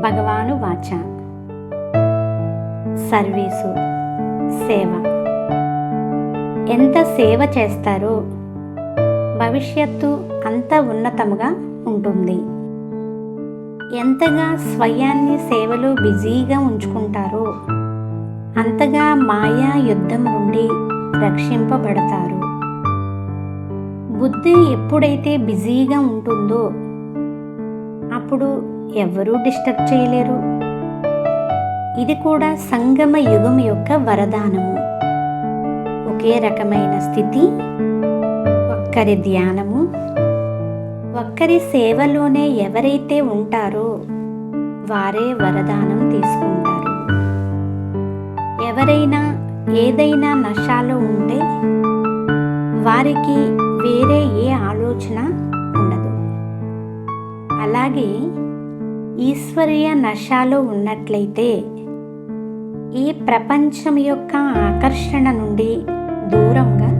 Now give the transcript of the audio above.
భగవాను వాచ. సర్వీసు సేవ. ఎంత సేవ చేస్తారో భవిష్యత్తు అంత ఉన్నతముగా ఉంటుంది. ఎంతగా స్వయాన్ని సేవలో బిజీగా ఉంచుకుంటారో అంతగా మాయా యుద్ధం నుండి రక్షింపబడతారు. బుద్ధి ఎప్పుడైతే బిజీగా ఉంటుందో అప్పుడు ఎవరూ డిస్టర్బ్ చేయలేరు. ఇది కూడా సంగమ యుగం యొక్క వరదానము. ఒకే రకమైన స్థితి ఒక్కరి ధ్యానము ఒక్కరి సేవలోనే ఎవరైతే ఉంటారో వారే వరదానం తీసుకుంటారు. ఎవరైనా ఏదైనా నశాలో ఉంటే వారికి వేరే ఏ ఆలోచన అలాగే ఈశ్వరీయ నశాలో ఉన్నట్లయితే ఈ ప్రపంచం యొక్క ఆకర్షణ నుండి దూరంగా